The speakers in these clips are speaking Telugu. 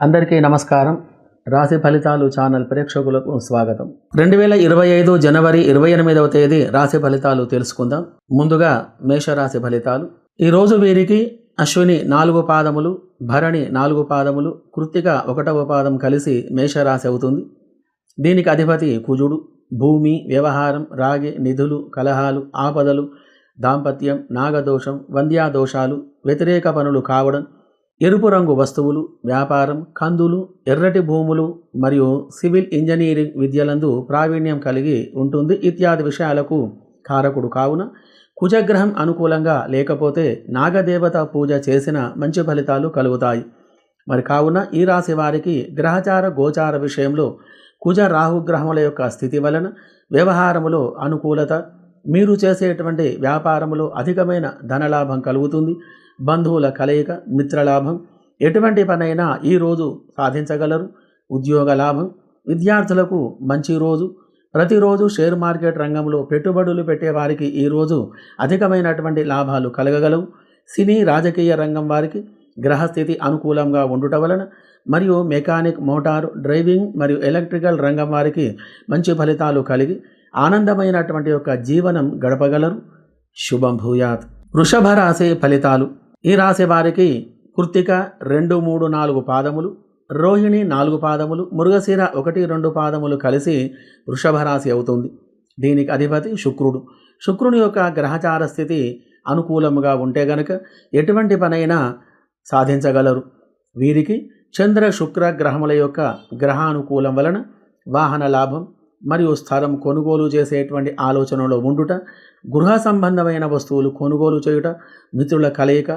అందరికీ నమస్కారం. రాశి ఫలితాలు ఛానల్ ప్రేక్షకులకు స్వాగతం. రెండు వేల ఇరవై ఐదు జనవరి ఇరవై ఎనిమిదవ తేదీ రాశి ఫలితాలు తెలుసుకుందాం. ముందుగా మేషరాశి ఫలితాలు. ఈరోజు వీరికి అశ్విని నాలుగు పాదములు భరణి నాలుగు పాదములు కృత్తిక ఒకటవ పాదం కలిసి మేషరాశి అవుతుంది. దీనికి అధిపతి కుజుడు. భూమి వ్యవహారం రాగి నిధులు కలహాలు ఆపదలు దాంపత్యం నాగదోషం వంద్యాదోషాలు వ్యతిరేక పనులు కావడం ఎరుపు రంగు వస్తువులు వ్యాపారం కందులు ఎర్రటి భూములు మరియు సివిల్ ఇంజనీరింగ్ విద్యలందు ప్రావీణ్యం కలిగి ఉంటుంది ఇత్యాది విషయాలకు కారకుడు కావున కుజగ్రహం అనుకూలంగా లేకపోతే నాగదేవత పూజ చేసిన మంచి ఫలితాలు కలుగుతాయి. మరి కావున ఈ రాశి వారికి గ్రహచార గోచార విషయంలో కుజ రాహుగ్రహముల యొక్క స్థితి వలన వ్యవహారములో అనుకూలత మీరు చేసేటువంటి వ్యాపారములో అధికమైన ధనలాభం కలుగుతుంది. బంధువుల కలయిక మిత్రలాభం ఎటువంటి పనైనా ఈరోజు సాధించగలరు. ఉద్యోగ లాభం విద్యార్థులకు మంచి రోజు. ప్రతిరోజు షేర్ మార్కెట్ రంగంలో పెట్టుబడులు పెట్టేవారికి ఈరోజు అధికమైనటువంటి లాభాలు కలగగలవు. సినీ రాజకీయ రంగం వారికి గ్రహస్థితి అనుకూలంగా ఉండుట వలన మరియు మెకానిక్ మోటారు డ్రైవింగ్ మరియు ఎలక్ట్రికల్ రంగం వారికి మంచి ఫలితాలు కలిగి ఆనందమైనటువంటి యొక్క జీవనం గడపగలరు. శుభం భూయాత్. వృషభ రాశి ఫలితాలు. ఈ రాశి వారికి కృత్తిక రెండు మూడు నాలుగు పాదములు రోహిణి నాలుగు పాదములు మృగశిర ఒకటి రెండు పాదములు కలిసి వృషభ రాశి అవుతుంది. దీనికి అధిపతి శుక్రుడు. శుక్రుని యొక్క గ్రహచార స్థితి అనుకూలముగా ఉంటే గనక ఎటువంటి పనైనా సాధించగలరు. వీరికి చంద్ర శుక్ర గ్రహముల యొక్క గ్రహానుకూలం వలన వాహన లాభం మరియు స్థలం కొనుగోలు చేసేటువంటి ఆలోచనలో ఉండుట గృహ సంబంధమైన వస్తువులు కొనుగోలు చేయుట మిత్రుల కలయిక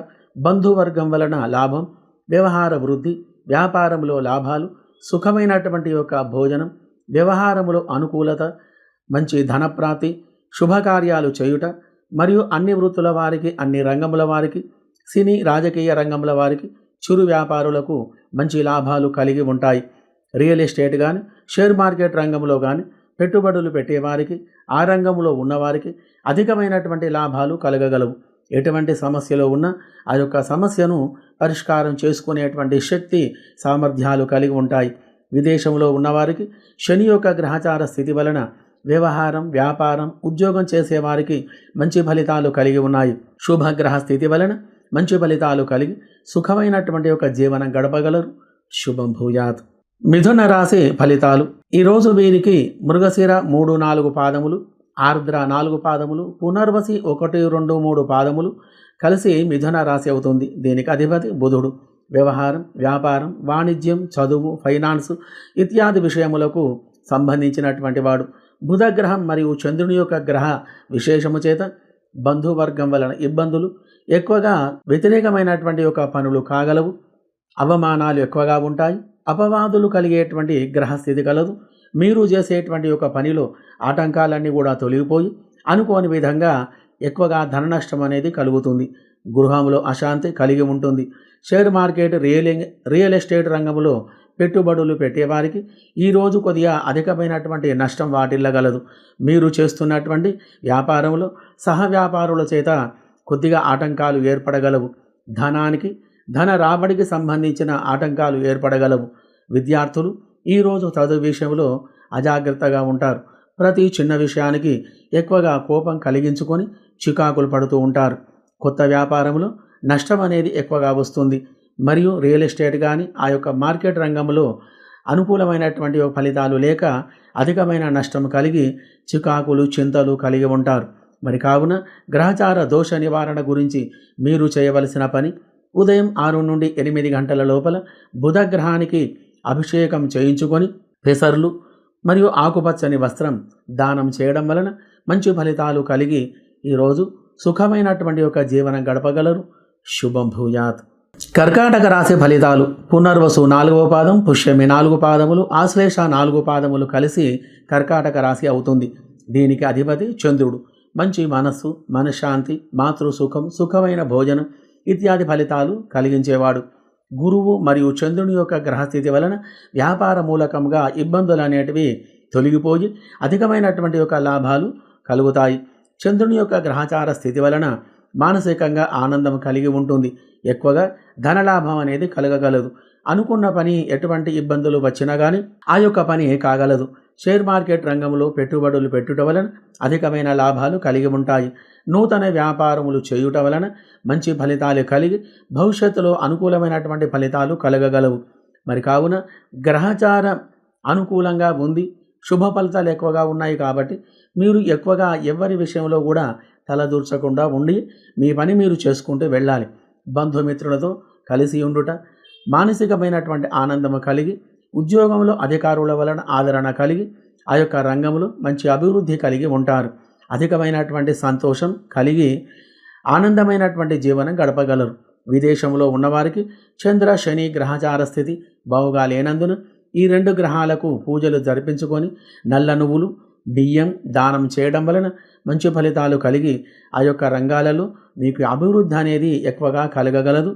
బంధువర్గం వలన లాభం వ్యవహార వృద్ధి వ్యాపారంలో లాభాలు సుఖమైనటువంటి యొక్క భోజనం వ్యవహారములో అనుకూలత మంచి ధనప్రాప్తి శుభకార్యాలు చేయుట మరియు అన్ని వృత్తుల వారికి అన్ని రంగముల వారికి సినీ రాజకీయ రంగముల వారికి చిరు వ్యాపారులకు మంచి లాభాలు కలిగి ఉంటాయి. రియల్ ఎస్టేట్ కానీ షేర్ మార్కెట్ రంగంలో కానీ పెట్టుబడులు పెట్టేవారికి ఆ రంగంలో ఉన్నవారికి అధికమైనటువంటి లాభాలు కలగగలవు. ఎటువంటి సమస్యలో ఉన్నా ఆ యొక్క సమస్యను పరిష్కారం చేసుకునేటువంటి శక్తి సామర్థ్యాలు కలిగి ఉంటాయి. విదేశంలో ఉన్నవారికి శని యొక్క గ్రహచార స్థితి వలన వ్యవహారం వ్యాపారం ఉద్యోగం చేసేవారికి మంచి ఫలితాలు కలిగి ఉన్నాయి. శుభగ్రహ స్థితి వలన మంచి ఫలితాలు కలిగి సుఖమైనటువంటి ఒక జీవనం గడపగలరు. శుభం భూయాత్. మిథున రాశి ఫలితాలు. ఈరోజు వీరికి మృగశిర మూడు నాలుగు పాదములు ఆర్ద్ర నాలుగు పాదములు పునర్వసి ఒకటి రెండు మూడు పాదములు కలిసి మిథున రాశి అవుతుంది. దీనికి అధిపతి బుధుడు. వ్యవహారం వ్యాపారం వాణిజ్యం చదువు ఫైనాన్స్ ఇత్యాది విషయములకు సంబంధించినటువంటి వాడు. బుధగ్రహం మరియు చంద్రుని యొక్క గ్రహ విశేషము చేత బంధువర్గం వలన ఇబ్బందులు ఎక్కువగా వ్యతిరేకమైనటువంటి యొక్క పనులు కాగలవు. అవమానాలు ఎక్కువగా ఉంటాయి. అపవాదులు కలిగేటువంటి గ్రహస్థితి కలదు. మీరు చేసేటువంటి ఒక పనిలో ఆటంకాలన్నీ కూడా తొలగిపోయి అనుకోని విధంగా ఎక్కువగా ధన నష్టం అనేది కలుగుతుంది. గృహంలో అశాంతి కలిగి ఉంటుంది. Share market real real estate రంగంలో పెట్టుబడులు పెట్టేవారికి ఈరోజు కొద్దిగా అధికమైనటువంటి నష్టం వాటిల్లగలదు. మీరు చేస్తున్నటువంటి వ్యాపారంలో సహ వ్యాపారుల చేత కొద్దిగా ఆటంకాలు ఏర్పడగలవు. ధనానికి ధన రాబడికి సంబంధించిన ఆటంకాలు ఏర్పడగలవు. విద్యార్థులు ఈరోజు చదువు విషయంలో అజాగ్రత్తగా ఉంటారు. ప్రతి చిన్న విషయానికి ఎక్కువగా కోపం కలిగించుకొని చికాకులు పడుతూ ఉంటారు. కొత్త వ్యాపారంలో నష్టం అనేది ఎక్కువగా వస్తుంది. మరియు రియల్ ఎస్టేట్ కానీ ఆ యొక్క మార్కెట్ రంగంలో అనుకూలమైనటువంటి ఫలితాలు లేక అధికమైన నష్టం కలిగి చికాకులు చింతలు కలిగి ఉంటారు. మరి కావున గ్రహచార దోష నివారణ గురించి మీరు చేయవలసిన పని ఉదయం ఆరు నుండి ఎనిమిది గంటల లోపల బుధగ్రహానికి అభిషేకం చేయించుకొని పెసర్లు మరియు ఆకుపచ్చని వస్త్రం దానం చేయడం వలన మంచి ఫలితాలు కలిగి ఈరోజు సుఖమైనటువంటి ఒక జీవనం గడపగలరు. శుభం భూయాత్. కర్కాటక రాశి ఫలితాలు పునర్వసు నాలుగవ పాదం పుష్యమి నాలుగు పాదములు ఆశ్లేష నాలుగు పాదములు కలిసి కర్కాటక రాశి అవుతుంది. దీనికి అధిపతి చంద్రుడు. మంచి మనస్సు మనశ్శాంతి మాతృసుఖం సుఖమైన భోజనం ఇత్యాది ఫలితాలు కలిగించేవాడు. గురువు మరియు చంద్రుని యొక్క గ్రహస్థితి వలన వ్యాపార మూలకంగా ఇబ్బందులు అనేటివి తొలగిపోయి అధికమైనటువంటి యొక్క లాభాలు కలుగుతాయి. చంద్రుని యొక్క గ్రహచార స్థితి వలన మానసికంగా ఆనందం కలిగి ఉంటుంది. ఎక్కువగా ధనలాభం అనేది కలగగలదు. అనుకున్న పని ఎటువంటి ఇబ్బందులు వచ్చినా కానీ ఆ యొక్క పని కాగలదు. షేర్ మార్కెట్ రంగంలో పెట్టుబడులు పెట్టుట వలన అధికమైన లాభాలు కలిగి ఉంటాయి. నూతన వ్యాపారములు చేయుట వలన మంచి ఫలితాలు కలిగి భవిష్యత్తులో అనుకూలమైనటువంటి ఫలితాలు కలగగలవు. మరి కావున గ్రహచారం అనుకూలంగా ఉంది శుభ ఫలితాలు ఎక్కువగా ఉన్నాయి కాబట్టి మీరు ఎక్కువగా ఎవరి విషయంలో కూడా తలదూర్చకుండా ఉండి మీ పని మీరు చేసుకుంటూ వెళ్ళాలి. బంధుమిత్రులతో కలిసి ఉండుట మానసికమైనటువంటి ఆనందము కలిగి ఉద్యోగంలో అధికారుల వలన ఆదరణ కలిగి ఆ యొక్క రంగంలో మంచి అభివృద్ధి కలిగి ఉంటారు. అధికమైనటువంటి సంతోషం కలిగి ఆనందమైనటువంటి జీవనం గడపగలరు. విదేశంలో ఉన్నవారికి చంద్ర శని గ్రహచార స్థితి బావుగా లేనందున ఈ రెండు గ్రహాలకు పూజలు జరిపించుకొని నల్ల నువ్వులు బియ్యం దానం చేయడం వలన మంచి ఫలితాలు కలిగి ఆ యొక్క రంగాలలో మీకు అభివృద్ధి అనేది ఎక్కువగా కలగగలదు.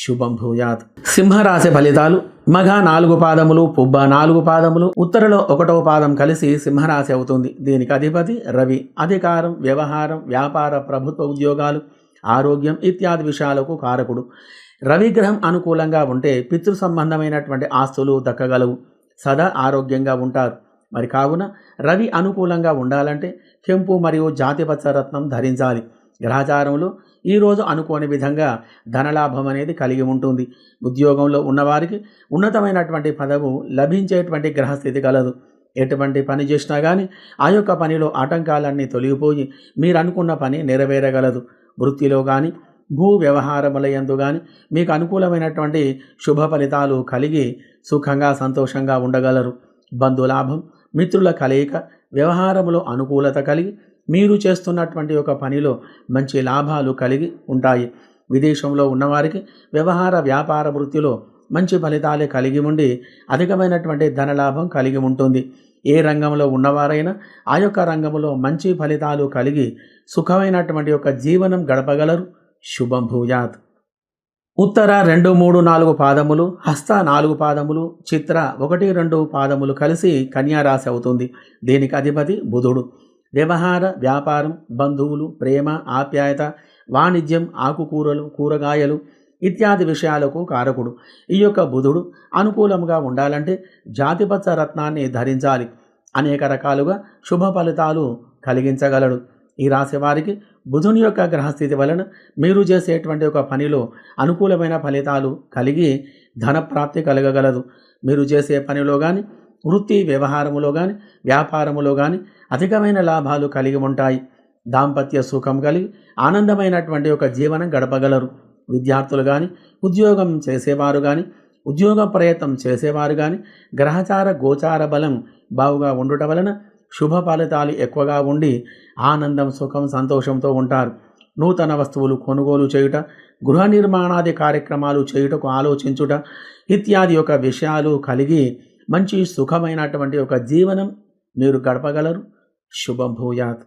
శుభం భూయాత్. సింహరాశి ఫలితాలు మఘ నాలుగు పాదములు పుబ్బ నాలుగు పాదములు ఉత్తరలో ఒకటవ పాదం కలిసి సింహరాశి అవుతుంది. దీనికి అధిపతి రవి. అధికారం వ్యవహారం వ్యాపార ప్రభుత్వ ఉద్యోగాలు ఆరోగ్యం ఇత్యాది విషయాలకు కారకుడు. రవిగ్రహం అనుకూలంగా ఉంటే పితృ సంబంధమైనటువంటి ఆస్తులు దక్కగలవు. సదా ఆరోగ్యంగా ఉంటారు. మరి కావున రవి అనుకూలంగా ఉండాలంటే కెంపు మరియు జాతిపచ్చ రత్నం ధరించాలి. గ్రహచారంలో ఈరోజు అనుకోని విధంగా ధనలాభం అనేది కలిగి ఉంటుంది. ఉద్యోగంలో ఉన్నవారికి ఉన్నతమైనటువంటి పదవు లభించేటువంటి గ్రహస్థితి కలదు. ఎటువంటి పని చేసినా కానీ ఆ యొక్క పనిలో ఆటంకాలన్నీ తొలగిపోయి మీరు అనుకున్న పని నెరవేరగలదు. వృత్తిలో కానీ భూ వ్యవహారములయందు కానీ మీకు అనుకూలమైనటువంటి శుభ ఫలితాలు కలిగి సుఖంగా సంతోషంగా ఉండగలరు. బంధులాభం మిత్రుల కలయిక వ్యవహారములో అనుకూలత కలిగి మీరు చేస్తున్నటువంటి ఒక పనిలో మంచి లాభాలు కలిగి ఉంటాయి. విదేశంలో ఉన్నవారికి వ్యవహార వ్యాపార వృత్తిలో మంచి ఫలితాలే కలిగి ఉండి అధికమైనటువంటి ధనలాభం కలిగి ఉంటుంది. ఏ రంగంలో ఉన్నవారైనా ఆ యొక్క రంగంలో మంచి ఫలితాలు కలిగి సుఖమైనటువంటి యొక్క జీవనం గడపగలరు. శుభం భూయాత్. ఉత్తర రెండు మూడు నాలుగు పాదములు హస్త నాలుగు పాదములు చిత్ర ఒకటి రెండు పాదములు కలిసి కన్యారాశి అవుతుంది. దీనికి అధిపతి బుధుడు. వ్యవహార వ్యాపారం బంధువులు ప్రేమ ఆప్యాయత వాణిజ్యం ఆకుకూరలు కూరగాయలు ఇత్యాది విషయాలకు కారకుడు. ఈ యొక్క బుధుడు అనుకూలంగా ఉండాలంటే జాతిపత్ర రత్నాన్ని ధరించాలి. అనేక రకాలుగా శుభ ఫలితాలు కలిగించగలడు. ఈ రాశి వారికి బుధుని యొక్క గ్రహస్థితి వలన మీరు చేసేటువంటి ఒక పనిలో అనుకూలమైన ఫలితాలు కలిగి ధనప్రాప్తి కలగగలదు. మీరు చేసే పనిలో కానీ వృత్తి వ్యవహారములో కానీ వ్యాపారములో కానీ అధికమైన లాభాలు కలిగి ఉంటాయి. దాంపత్య సుఖం కలిగి ఆనందమైనటువంటి ఒక జీవనం గడపగలరు. విద్యార్థులు కానీ ఉద్యోగం చేసేవారు కానీ ఉద్యోగ ప్రయత్నం చేసేవారు కానీ గ్రహచార గోచార బలం బావుగా ఉండటం వలన శుభ ఫలితాలు ఎక్కువగా ఉండి ఆనందం సుఖం సంతోషంతో ఉంటారు. నూతన వస్తువులు కొనుగోలు చేయుట గృహ నిర్మాణాది కార్యక్రమాలు చేయుటకు ఆలోచించుట ఇత్యాది యొక్క విషయాలు కలిగి మంచి సుఖమైనటువంటి ఒక జీవనం మీరు గడపగలరు. శుభం భూయాత్.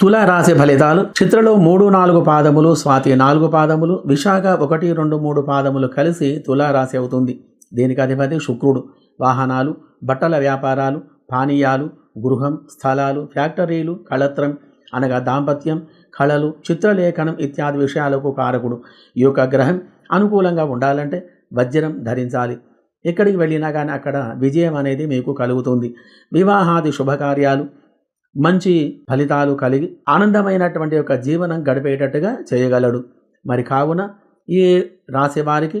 తుల రాశి ఫలితాలు. చిత్రలో మూడు నాలుగు పాదములు స్వాతి నాలుగు పాదములు విశాఖ ఒకటి రెండు మూడు పాదములు కలిసి తులా రాశి అవుతుంది. దీనికి అధిపతి శుక్రుడు. వాహనాలు బట్టల వ్యాపారాలు పానీయాలు గృహం స్థలాలు ఫ్యాక్టరీలు కళత్రం అనగా దాంపత్యం కళలు చిత్రలేఖనం ఇత్యాది విషయాలకు కారకుడు. ఈ యొక్క గ్రహం అనుకూలంగా ఉండాలంటే వజ్రం ధరించాలి. ఎక్కడికి వెళ్ళినా కానీ అక్కడ విజయం అనేది మీకు కలుగుతుంది. వివాహాది శుభకార్యాలు మంచి ఫలితాలు కలిగి ఆనందమైనటువంటి యొక్క జీవనం గడిపేటట్టుగా చేయగలడు. మరి కావున ఈ రాశి వారికి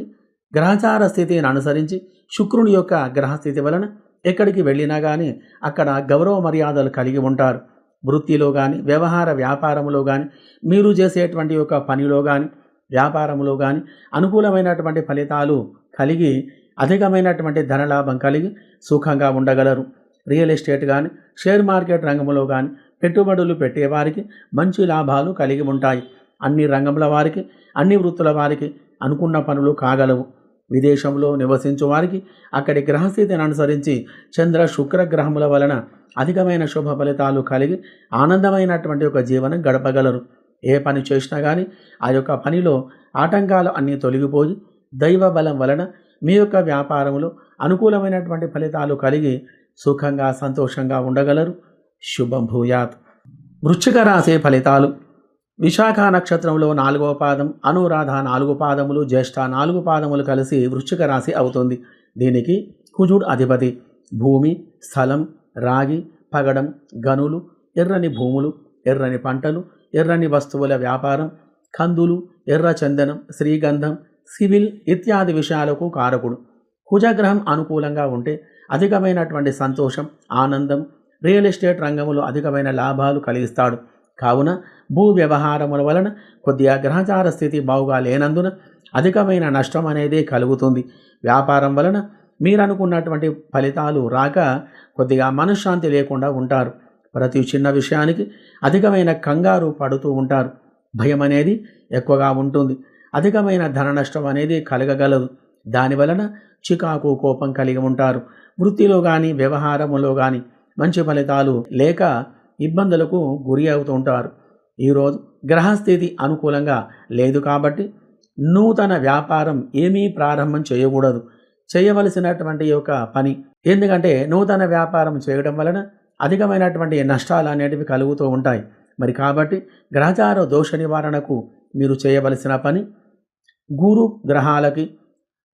గ్రహచార స్థితిని అనుసరించి శుక్రుని యొక్క గ్రహస్థితి వలన ఎక్కడికి వెళ్ళినా కానీ అక్కడ గౌరవ మర్యాదలు కలిగి ఉంటారు. వృత్తిలో కానీ వ్యవహార వ్యాపారంలో కానీ మీరు చేసేటువంటి యొక్క పనిలో కానీ వ్యాపారంలో కానీ అనుకూలమైనటువంటి ఫలితాలు కలిగి అధికమైనటువంటి ధనలాభం కలిగి సుఖంగా ఉండగలరు. రియల్ ఎస్టేట్ కానీ షేర్ మార్కెట్ రంగంలో కానీ పెట్టుబడులు పెట్టేవారికి మంచి లాభాలు కలిగి ఉంటాయి. అన్ని రంగముల వారికి అన్ని వృత్తుల వారికి అనుకున్న పనులు కాగలవు. విదేశంలో నివసించు వారికి అక్కడి గ్రహస్థితిని అనుసరించి చంద్ర శుక్ర గ్రహముల వలన అధికమైన శుభ ఫలితాలు కలిగి ఆనందమైనటువంటి ఒక జీవనం గడపగలరు. ఏ పని చేసినా కానీ ఆ యొక్క పనిలో ఆటంకాలు అన్నీ తొలగిపోయి దైవ బలం వలన మీ యొక్క వ్యాపారంలో అనుకూలమైనటువంటి ఫలితాలు కలిగి సుఖంగా సంతోషంగా ఉండగలరు. శుభం భూయాత్. వృశ్చిక రాశి ఫలితాలు. విశాఖ నక్షత్రంలో నాలుగవ పాదం అనురాధ నాలుగు పాదములు జ్యేష్ఠ నాలుగు పాదములు కలిసి వృశ్చిక రాశి అవుతుంది. దీనికి కుజుడు అధిపతి. భూమి స్థలం రాగి పగడం గనులు ఎర్రని భూములు ఎర్రని పంటలు ఎర్రని వస్తువుల వ్యాపారం కందులు ఎర్ర చందనం శ్రీగంధం సివిల్ ఇత్యాది విషయాలకు కారకుడు. కుజగ్రహం అనుకూలంగా ఉంటే అధికమైనటువంటి సంతోషం ఆనందం రియల్ ఎస్టేట్ రంగంలో అధికమైన లాభాలు కలిగిస్తాడు. కావున భూ వ్యవహారముల వలన కొద్దిగా గ్రహచార స్థితి బావుగా లేనందున అధికమైన నష్టం అనేది కలుగుతుంది. వ్యాపారం వలన మీరు అనుకున్నటువంటి ఫలితాలు రాక కొద్దిగా మనశ్శాంతి లేకుండా ఉంటారు. ప్రతి చిన్న విషయానికి అధికమైన కంగారు పడుతూ ఉంటారు. భయం అనేది ఎక్కువగా ఉంటుంది. అధికమైన ధన నష్టం అనేది కలగగలదు. దాని వలన చికాకు కోపం కలిగి ఉంటారు. వృత్తిలో కానీ వ్యవహారములో కానీ మంచి ఫలితాలు లేక ఇబ్బందులకు గురి అవుతూ ఉంటారు. ఈరోజు గ్రహస్థితి అనుకూలంగా లేదు కాబట్టి నూతన వ్యాపారం ఏమీ ప్రారంభం చేయకూడదు. చేయవలసినటువంటి యొక్క పని ఎందుకంటే నూతన వ్యాపారం చేయడం వలన అధికమైనటువంటి నష్టాలు అనేటివి కలుగుతూ ఉంటాయి. మరి కాబట్టి గ్రహచార దోష నివారణకు మీరు చేయవలసిన పని గురు గ్రహాలకి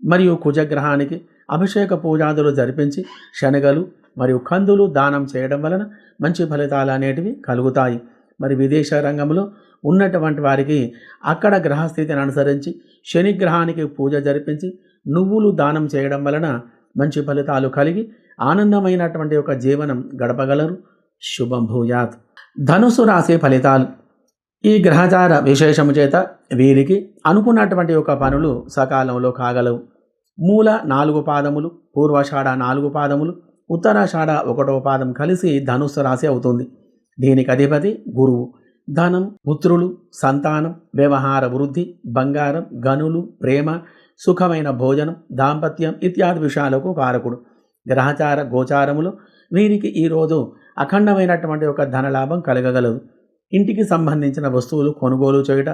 మరియు కుజగ్రహానికి అభిషేక పూజాదులు జరిపించి శనగలు మరియు కందులు దానం చేయడం వలన మంచి ఫలితాలు అనేటివి కలుగుతాయి. మరి విదేశ రంగంలో ఉన్నటువంటి వారికి అక్కడ గ్రహస్థితిని అనుసరించి శని గ్రహానికి పూజ జరిపించి నువ్వులు దానం చేయడం వలన మంచి ఫలితాలు కలిగి ఆనందమైనటువంటి ఒక జీవనం గడపగలరు. శుభం భూయాత్. ధనుసు రాశి ఫలితాలు. ఈ గ్రహచార విశేషము చేత వీరికి అనుకున్నటువంటి ఒక పనులు సకాలంలో కాగలవు. మూల నాలుగు పాదములు పూర్వషాఢ నాలుగు పాదములు ఉత్తరాషాఢ ఒకటవ పాదం కలిసి ధనుస్సు రాశి అవుతుంది. దీనికి అధిపతి గురువు. ధనం పుత్రులు సంతానం వ్యవహార వృద్ధి బంగారం గనులు ప్రేమ సుఖమైన భోజనం దాంపత్యం ఇత్యాది విషయాలకు కారకుడు. గ్రహచార గోచారములు వీరికి ఈరోజు అఖండమైనటువంటి ఒక ధనలాభం కలగగలదు. ఇంటికి సంబంధించిన వస్తువులు కొనుగోలు చేయుట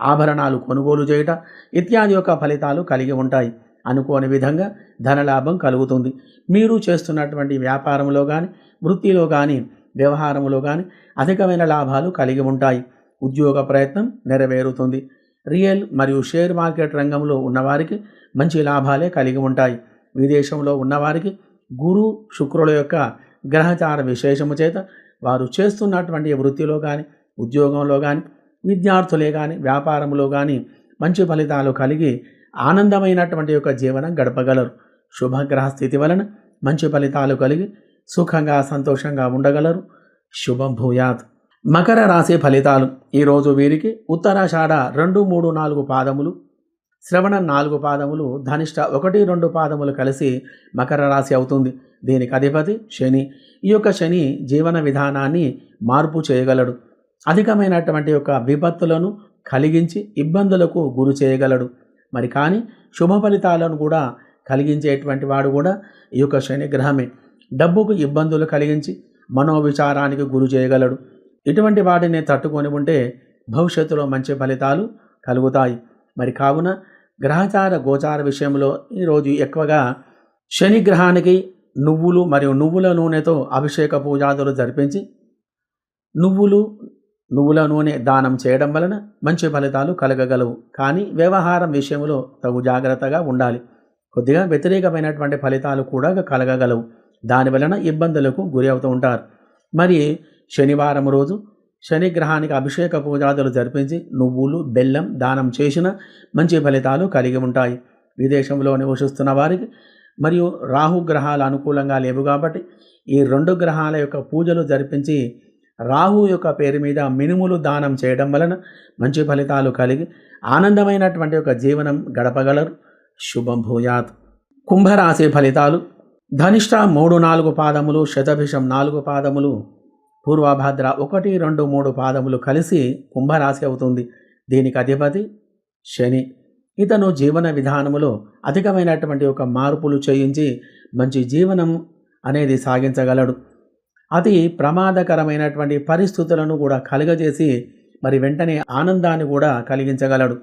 ఆభరణాలు కొనుగోలు చేయుట ఇత్యాది యొక్క ఫలితాలు కలిగి ఉంటాయి. అనుకోని విధంగా ధనలాభం కలుగుతుంది. మీరు చేస్తున్నటువంటి వ్యాపారంలో కానీ వృత్తిలో కానీ వ్యవహారంలో కానీ అధికమైన లాభాలు కలిగి ఉంటాయి. ఉద్యోగ ప్రయత్నం నెరవేరుతుంది. రియల్ మరియు షేర్ మార్కెట్ రంగంలో ఉన్నవారికి మంచి లాభాలే కలిగి ఉంటాయి. విదేశంలో ఉన్నవారికి గురు శుక్రుల యొక్క గ్రహచార విశేషము చేత వారు చేస్తున్నటువంటి వృత్తిలో కానీ ఉద్యోగంలో కానీ విద్యార్థులే కానీ వ్యాపారంలో కానీ మంచి ఫలితాలు కలిగి ఆనందమైనటువంటి యొక్క జీవనం గడపగలరు. శుభగ్రహ స్థితి వలన మంచి ఫలితాలు కలిగి సుఖంగా సంతోషంగా ఉండగలరు. శుభం భూయాత్. మకర రాశి ఫలితాలు. ఈరోజు వీరికి ఉత్తరాషాఢ రెండు మూడు నాలుగు పాదములు. శ్రవణ నాలుగు పాదములు ధనిష్ట ఒకటి రెండు పాదములు కలిసి మకర రాశి అవుతుంది. దీనికి అధిపతి శని. ఈ యొక్క శని జీవన విధానాన్ని మార్పు చేయగలడు. అధికమైనటువంటి యొక్క విపత్తులను కలిగించి ఇబ్బందులకు గురి చేయగలడు. మరి కానీ శుభ ఫలితాలను కూడా కలిగించేటువంటి వాడు కూడా ఈ యొక్క శనిగ్రహమే డబ్బుకు ఇబ్బందులు కలిగించి మనోవిచారానికి గురి చేయగలడు. ఇటువంటి వాటిని తట్టుకొని ఉంటే భవిష్యత్తులో మంచి ఫలితాలు కలుగుతాయి. మరి కావున గ్రహచార గోచార విషయంలో ఈరోజు ఎక్కువగా శని గ్రహానికి నువ్వులు మరియు నువ్వుల నూనెతో అభిషేక పూజాదులు జరిపించి నువ్వులు నువ్వుల నూనె దానం చేయడం వలన మంచి ఫలితాలు కలగగలవు. కానీ వ్యవహారం విషయంలో తగు జాగ్రత్తగా ఉండాలి. కొద్దిగా వ్యతిరేకమైనటువంటి ఫలితాలు కూడా కలగగలవు. దాని వలన ఇబ్బందులకు గురి అవుతూ ఉంటారు. మరి శనివారం రోజు శని గ్రహానికి అభిషేక పూజాదులు జరిపించి నువ్వులు బెల్లం దానం చేసిన మంచి ఫలితాలు కలిగి ఉంటాయి. విదేశంలో నివసిస్తున్న వారికి మరియు రాహుగ్రహాలు అనుకూలంగా లేవు కాబట్టి ఈ రెండు గ్రహాల యొక్క పూజలు జరిపించి రాహు యొక్క పేరు మీద మినుములు దానం చేయడం వలన మంచి ఫలితాలు కలిగి ఆనందమైనటువంటి ఒక జీవనం గడపగలరు. శుభం భూయాత్. కుంభరాశి ఫలితాలు. ధనిష్ట మూడు నాలుగు పాదములు శతభిషం నాలుగు పాదములు పూర్వభద్ర ఒకటి రెండు మూడు పాదములు కలిసి కుంభరాశి అవుతుంది. దీనికి అధిపతి శని. ఇతను జీవన విధానములో అధికమైనటువంటి ఒక మార్పులు చేయించి మంచి జీవనం అనేది సాగించగలడు. అతి ప్రమాదకరమైనటువంటి పరిస్థితులను కూడా కలుగజేసి మరి వెంటనే ఆనందాన్ని కూడా కలిగించగలడు.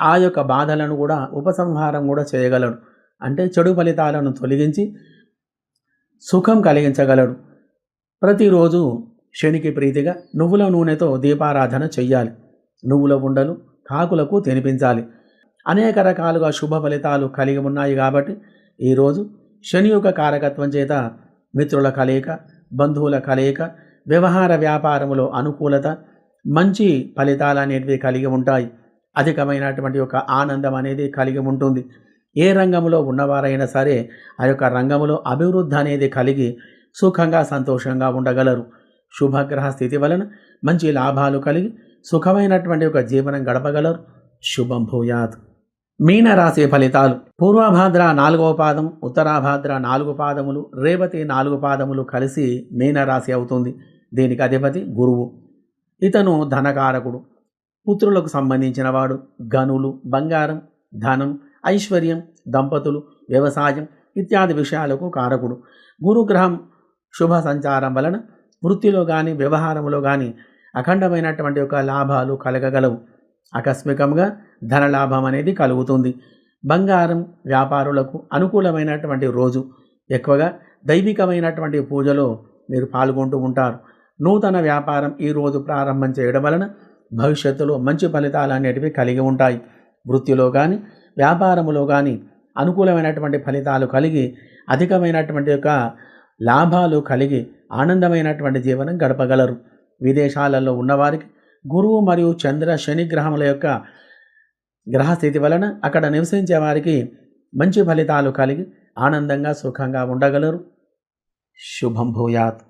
ఆ యొక్క బాధలను కూడా ఉపసంహారం కూడా చేయగలడు. అంటే చెడు ఫలితాలను తొలగించి సుఖం కలిగించగలడు. ప్రతిరోజు శనికి ప్రీతిగా నువ్వుల నూనెతో దీపారాధన చెయ్యాలి. నువ్వుల ఉండలు కాకులకు తినిపించాలి. అనేక రకాలుగా శుభ ఫలితాలు కలిగి ఉన్నాయి కాబట్టి ఈరోజు శని యొక్క కారకత్వం చేత మిత్రుల కలయిక బంధువుల కలయిక వ్యవహార వ్యాపారములో అనుకూలత మంచి ఫలితాలు అనేటివి కలిగి ఉంటాయి. అధికమైనటువంటి ఒక ఆనందం అనేది కలిగి ఉంటుంది. ఏ రంగంలో ఉన్నవారైనా సరే ఆ యొక్క రంగంలో అభివృద్ధి అనేది కలిగి సుఖంగా సంతోషంగా ఉండగలరు. శుభగ్రహ స్థితి వలన మంచి లాభాలు కలిగి సుఖమైనటువంటి ఒక జీవనం గడపగలరు. శుభం భూయాత్. మీనరాశి ఫలితాలు. పూర్వభాద్ర నాలుగవ పాదం ఉత్తరాభాద్ర నాలుగు పాదములు రేవతి నాలుగు పాదములు కలిసి మీనరాశి అవుతుంది. దీనికి అధిపతి గురువు. ఇతను ధనకారకుడు. పుత్రులకు సంబంధించిన వాడు గనులు బంగారం ధనం ఐశ్వర్యం దంపతులు వ్యవసాయం ఇత్యాది విషయాలకు కారకుడు. గురుగ్రహం శుభ సంచారం వలన వృత్తిలో కానీ వ్యవహారంలో కానీ అఖండమైనటువంటి ఒక లాభాలు కలగగలవు. ఆకస్మికంగా ధన లాభం అనేది కలుగుతుంది. బంగారం వ్యాపారులకు అనుకూలమైనటువంటి రోజు. ఎక్కువగా దైవికమైనటువంటి పూజలో మీరు పాల్గొంటూ ఉంటారు. నూతన వ్యాపారం ఈ రోజు ప్రారంభం చేయడం వలన భవిష్యత్తులో మంచి ఫలితాలు అనేటివి కలిగి ఉంటాయి. వృత్తిలో కానీ వ్యాపారములో కానీ అనుకూలమైనటువంటి ఫలితాలు కలిగి అధికమైనటువంటి యొక్క లాభాలు కలిగి ఆనందమైనటువంటి జీవనం గడపగలరు. విదేశాలలో ఉన్నవారికి గురువు మరియు చంద్ర శని గ్రహముల యొక్క గ్రహస్థితి వలన అక్కడ నివసించే వారికి మంచి ఫలితాలు కలిగి ఆనందంగా సుఖంగా ఉండగలరు. శుభం భూయాత్.